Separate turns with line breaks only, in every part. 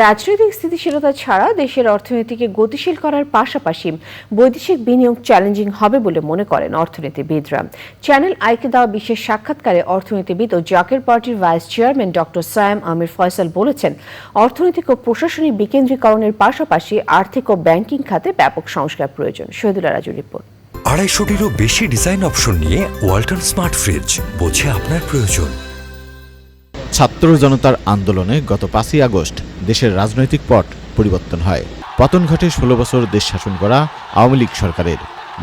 রাজনৈতিক স্থিতিশীলতা ছাড়া দেশের অর্থনীতিকে গতিশীল করার পাশাপাশি বৈদেশিক বিনিয়োগ চ্যালেঞ্জিং হবে বলে মনে করেন অর্থনীতিবিদরা। চ্যানেল আইকে দেওয়া বিশেষ সাক্ষাৎকারে অর্থনীতিবিদ ও জাকের পার্টির vice chairman doctor Sayam Amir Faisal বলেছেন অর্থনৈতিক ও প্রশাসনিক বিকেন্দ্রীকরণের পাশাপাশি আর্থিক ও ব্যাংকিং খাতে ব্যাপক সংস্কার প্রয়োজন। শহীদুল্লাহ রাজু রিপোর্ট।
আড়াইশোটিরও বেশি ডিজাইন অপশন নিয়ে ওয়ালটন স্মার্ট ফ্রিজ বোঝে আপনার প্রয়োজন।
ছাত্র জনতার আন্দোলনে গত পাঁচই আগস্ট দেশের রাজনৈতিক পট পরিবর্তন হয়। পতন ঘটে ষোলো বছর দেশ শাসন করা আওয়ামী লীগ সরকারের।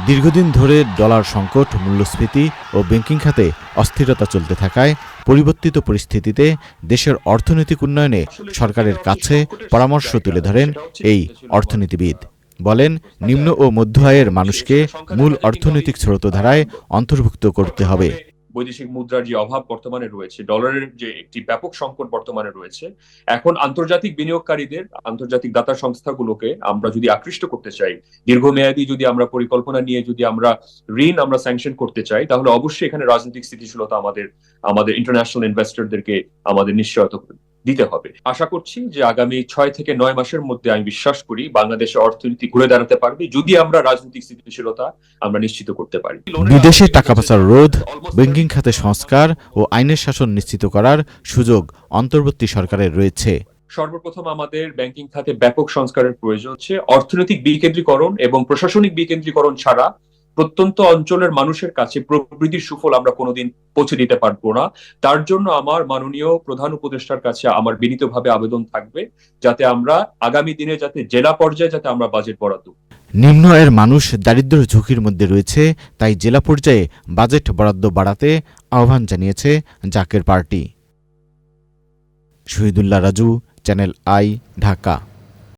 দীর্ঘদিন ধরে ডলার সংকট, মূল্যস্ফীতি ও ব্যাংকিং খাতে অস্থিরতা চলতে থাকায় পরিবর্তিত পরিস্থিতিতে দেশের অর্থনৈতিক উন্নয়নে সরকারের কাছে পরামর্শ তুলে ধরেন এই অর্থনীতিবিদ। বলেন, নিম্ন ও মধ্য আয়ের মানুষকে মূল অর্থনৈতিক স্রোতধারায় অন্তর্ভুক্ত করতে হবে।
বৈদেশিক মুদ্রার যে অভাব বর্তমানে রয়েছে, ডলারের যে একটি ব্যাপক সংকট বর্তমানে রয়েছে, এখন আন্তর্জাতিক বিনিয়োগকারীদের, আন্তর্জাতিক দাতা সংস্থাগুলোকে আমরা যদি আকৃষ্ট করতে চাই, দীর্ঘমেয়াদী যদি আমরা পরিকল্পনা নিয়ে যদি আমরা ঋণ আমরা স্যাংশন করতে চাই, তাহলে অবশ্যই এখানে রাজনৈতিক স্থিতিশীলতা আমাদের আমাদের ইন্টারন্যাশনাল ইনভেস্টরদেরকে আমাদের নিশ্চয়তা দিতে হবে। আশা করছি যে আগামী ছয় থেকে নয় মাসের মধ্যে আমি বিশ্বাস করি বাংলাদেশের অর্থনীতি ঘুরে দাঁড়াতে পারবে যদি আমরা রাজনৈতিক স্থিতিশীলতা আমরা নিশ্চিত করতে পারি।
বিদেশে টাকা পাচার রোধ ব্যাংকিং খাতে সংস্কার ও আইনের শাসন নিশ্চিত করার সুযোগ অন্তর্বর্তী সরকারের রয়েছে।
সর্বপ্রথম আমাদের ব্যাংকিং খাতে ব্যাপক সংস্কারের প্রয়োজন হচ্ছে অর্থনৈতিক বিকেন্দ্রীকরণ এবং প্রশাসনিক বিকেন্দ্রীকরণ ছাড়া প্রত্যন্ত অঞ্চলের মানুষের কাছে প্রবৃদ্ধির সুফল আমরা কোনোদিন পৌঁছে দিতে পারব না। তার জন্য আমার মাননীয় প্রধান উপদেষ্টার কাছে আমার বিনীতভাবে আবেদন থাকবে যাতে আমরা আগামী দিনে যাতে জেলা পর্যায়ে যাতে আমরা বাজেট বরাদ্দ
নিম্ন আয়ের মানুষ দারিদ্র ঝুঁকির মধ্যে রয়েছে, তাই জেলা পর্যায়ে বাজেট বরাদ্দ বাড়াতে আহ্বান জানিয়েছে Zaker Party. Shahidullah Raju, Channel I, Dhaka.